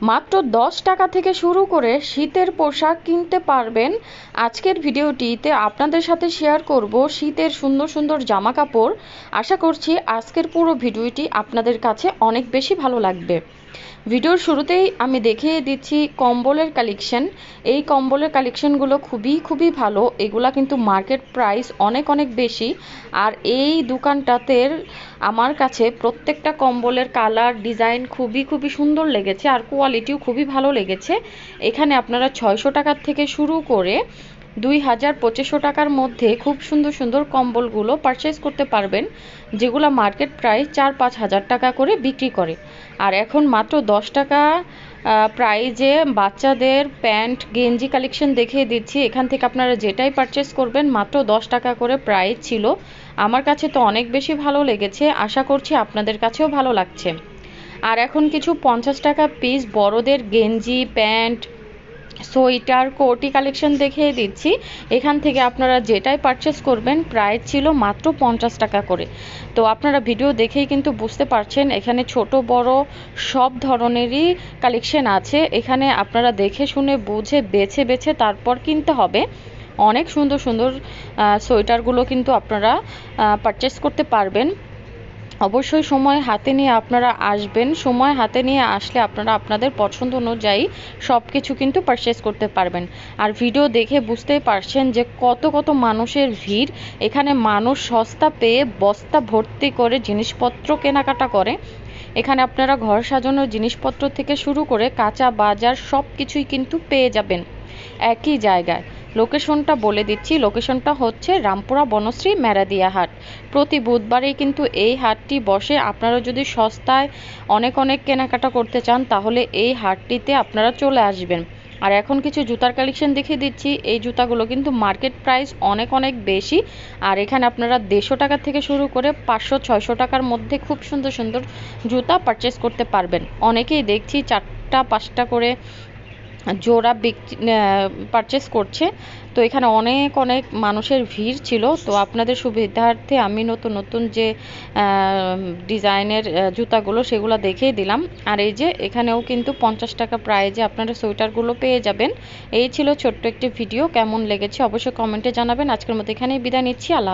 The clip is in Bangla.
মাত্র দশ টাকা থেকে শুরু করে শীতের পোশাক কিনতে পারবেন। আজকের ভিডিওটিতে আপনাদের সাথে শেয়ার করব শীতের সুন্দর সুন্দর জামা কাপড় আশা করছি আজকের পুরো ভিডিওটি আপনাদের কাছে অনেক বেশি ভালো লাগবে। ভিডিওর শুরুতেই আমি দেখিয়ে দিচ্ছি কম্বলের কালেকশন এই কম্বলের কালেকশনগুলো খুবই খুবই ভালো। এগুলা কিন্তু মার্কেট প্রাইস অনেক অনেক বেশি। আর এই দোকানটাতে আমার কাছে প্রত্যেকটা কম্বলের কালার ডিজাইন খুবই খুবই সুন্দর লেগেছে। আর কোয়ালিটিও খুবই ভালো লেগেছে। এখানে আপনারা ছয়শো টাকার থেকে শুরু করে দুই হাজার পঁচিশশো টাকার মধ্যে খুব সুন্দর সুন্দর কম্বলগুলো পারচেস করতে পারবেন, যেগুলো মার্কেট প্রায় চার পাঁচ হাজার টাকা করে বিক্রি করে। আর এখন মাত্র দশ টাকা প্রাইজে বাচ্চাদের প্যান্ট, গেঞ্জি কালেকশন দেখিয়ে দিচ্ছি। এখান থেকে আপনারা যেটাই পারচেস করবেন, মাত্র দশ টাকা করে প্রাইজ ছিল। আমার কাছে তো অনেক বেশি ভালো লেগেছে, আশা করছি আপনাদের কাছেও ভালো লাগছে। আর এখন কিছু পঞ্চাশ টাকা পিস বড়দের গেঞ্জি, প্যান্ট সোয়েটার কোটি কালেকশন দেখিয়ে দিচ্ছি। এখান থেকে আপনারা যেটাই পারচেস করবেন প্রাইস ছিল মাত্র পঞ্চাশ টাকা করে। তো আপনারা ভিডিও দেখেই কিন্তু বুঝতে পারছেন, এখানে ছোট, বড় সব ধরনেরই কালেকশন আছে। এখানে আপনারা দেখে শুনে, বুঝে, বেছে বেছে তারপর কিনতে হবে। অনেক সুন্দর সুন্দর সোয়েটারগুলো কিন্তু আপনারা পারচেস করতে পারবেন। অবশ্যই সময় হাতে নিয়ে আপনারা আসবেন। সময় হাতে নিয়ে আসলে আপনারা আপনাদের পছন্দ অনুযায়ী সব কিছু কিন্তু পারচেস করতে পারবেন। আর ভিডিও দেখে বুঝতেই পারছেন যে কত কত মানুষের ভিড়। এখানে মানুষ সস্তা পেয়ে বস্তা ভর্তি করে জিনিসপত্র কেনাকাটা করে। এখানে আপনারা ঘর সাজানোর জিনিসপত্র থেকে শুরু করে কাঁচা বাজার সব কিছুই কিন্তু পেয়ে যাবেন। একই জায়গায়। লোকেশনটা বলে দিচ্ছি। লোকেশনটা হচ্ছে রামপুরা বনশ্রী ম্যারাদিয়া হাট। প্রতি বুধবারেই কিন্তু এই হাটটি বসে। আপনারা যদি সস্তায় অনেক অনেক কেনাকাটা করতে চান, তাহলে এই হাটটিতে আপনারা চলে আসবেন। আর এখন কিছু জুতার কালেকশন দেখিয়ে দিচ্ছি। এই জুতাগুলো কিন্তু মার্কেট প্রাইস অনেক অনেক বেশি। আর এখানে আপনারা দেড়শো টাকা থেকে শুরু করে পাঁচশো, ছয়শো টাকার মধ্যে খুব সুন্দর সুন্দর জুতা পারচেস করতে পারবেন। অনেকেই দেখছি চারটা, পাঁচটা করে জোড়া পারচেস করছে। তো এখানে অনেক অনেক মানুষের ভিড় ছিল। তো আপনাদের সুবিধার্থে আমি নতুন নতুন যে ডিজাইনের জুতাগুলো সেগুলো দেখিয়ে দিলাম। আর এই যে এখানেও কিন্তু পঞ্চাশ টাকা প্রাইজে আপনারা সোয়েটারগুলো পেয়ে যাবেন। এই ছিল ছোট্ট একটি ভিডিও কেমন লেগেছে অবশ্যই কমেন্টে জানাবেন। আজকের মতো এখানেই বিদায় নিচ্ছি। আল্লাহ